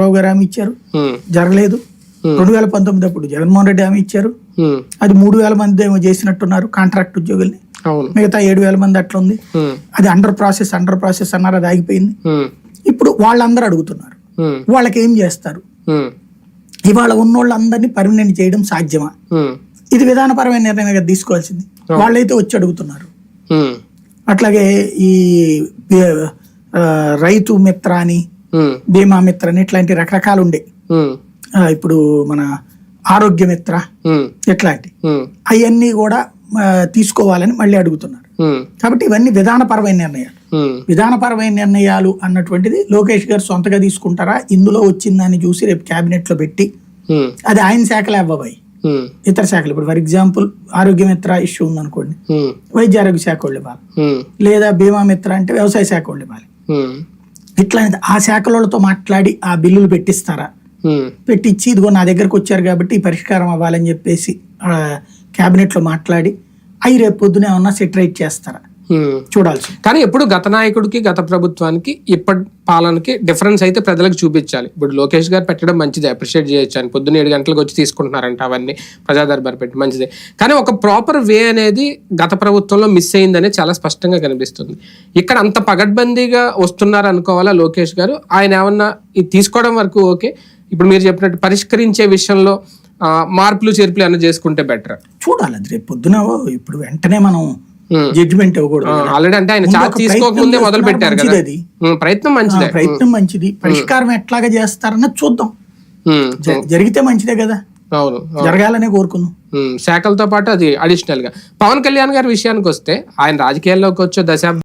రావు గారు హామీ ఇచ్చారు. జరగలేదు. రెండు వేల పంతొమ్మిది అప్పుడు జగన్మోహన్ రెడ్డి హామీ ఇచ్చారు. అది మూడు వేల మంది ఏమో చేసినట్టున్నారు కాంట్రాక్ట్ ఉద్యోగుల్ని. మిగతా ఏడు వేల మంది అట్లా ఉంది అది అండర్ ప్రాసెస్ అండర్ ప్రాసెస్ అన్నారు అది ఆగిపోయింది. ఇప్పుడు వాళ్ళందరూ అడుగుతున్నారు. వాళ్ళకి ఏం చేస్తారు ఇవాళ ఉన్నోళ్ళందరినీ పర్మనెంట్ చేయడం సాధ్యమా? ఇది విధానపరమైన నిర్ణయం కదా తీసుకోవాల్సింది. వాళ్ళైతే వచ్చి అడుగుతున్నారు. అట్లాగే ఈ రైతు మిత్ర అని ఉమ్, బీమా మిత్ర అని ఇట్లాంటి రకరకాలు ఉండే ఇప్పుడు మన ఆరోగ్య మిత్ర ఉమ్, ఇట్లాంటి అవన్నీ కూడా తీసుకోవాలని మళ్ళీ అడుగుతున్నారు. కాబట్టి ఇవన్నీ విధానపరమైన నిర్ణయాలు. విధానపరమైన నిర్ణయాలు అన్నటువంటిది లోకేష్ గారు సొంతగా తీసుకుంటారా? ఇందులో వచ్చిందని చూసి రేపు కేబినెట్లో పెట్టి అది ఆయన శాఖలే అవ్వబాయి. ఇతర శాఖలు. ఇప్పుడు ఫర్ ఎగ్జాంపుల్ ఆరోగ్య మిత్ర ఇష్యూ ఉందనుకోండి. వైద్య ఆరోగ్య శాఖ వాళ్ళు ఇవ్వాలి. లేదా బీమా మిత్ర అంటే వ్యవసాయ శాఖ వాళ్ళు ఇవ్వాలి. ఇట్లా ఆ శాఖలతో మాట్లాడి ఆ బిల్లులు పెట్టిస్తారా? పెట్టించి ఇదిగో నా దగ్గరకు వచ్చారు కాబట్టి ఈ పరిష్కారం అవ్వాలని చెప్పేసి ఆ, cabinet లో మాట్లాడి అవి రేపు పొద్దున ఏమన్నా సెటరైట్ చేస్తారా? ఉమ్. చూడాల్సి. కానీ ఎప్పుడు గత నాయకుడికి గత ప్రభుత్వానికి ఇప్పటి పాలనకి డిఫరెన్స్ అయితే ప్రజలకు చూపించాలి. ఇప్పుడు లోకేష్ గారు పెట్టడం మంచిదే అప్రిషియేట్ చేయొచ్చు అని. పొద్దున్న ఏడు గంటలకు వచ్చి తీసుకుంటున్నారంట అవన్నీ. ప్రజా దర్బార్ పెట్టి మంచిదే. కానీ ఒక ప్రాపర్ వే అనేది గత ప్రభుత్వంలో మిస్ అయిందనే చాలా స్పష్టంగా కనిపిస్తుంది. ఇక్కడ అంత పగడ్బందీగా వస్తున్నారు అనుకోవాలా లోకేష్ గారు? ఆయన ఏమన్నా ఇది తీసుకోవడం వరకు ఓకే. ఇప్పుడు మీరు చెప్పినట్టు పరిష్కరించే విషయంలో మార్పులు చేర్పులు ఏమైనా చేసుకుంటే బెటర్? చూడాలి అది. రేపు పొద్దున ఇప్పుడు వెంటనే మనం జడ్జిమెంట్ ఇవ్వకూడదు ఆల్రెడీ అంటే ఆయన చార్జ్ తీసుకోకముందే మొదలు పెట్టారు కదా. అది. ఉమ్, ప్రయత్నం ఆ, మంచిదే ప్రయత్నం మంచిది. పరిష్కారం ఎట్లాగా చేస్తారన్నది చూద్దాం. జరిగితే మంచిదే కదా. అవును జరగాలనే కోరుకుందాం. శాఖలతో పాటు అది అడిషనల్గా. పవన్ కళ్యాణ్ గారి విషయానికి వస్తే ఆయన రాజకీయాల్లోకి వచ్చే దశాబ్దం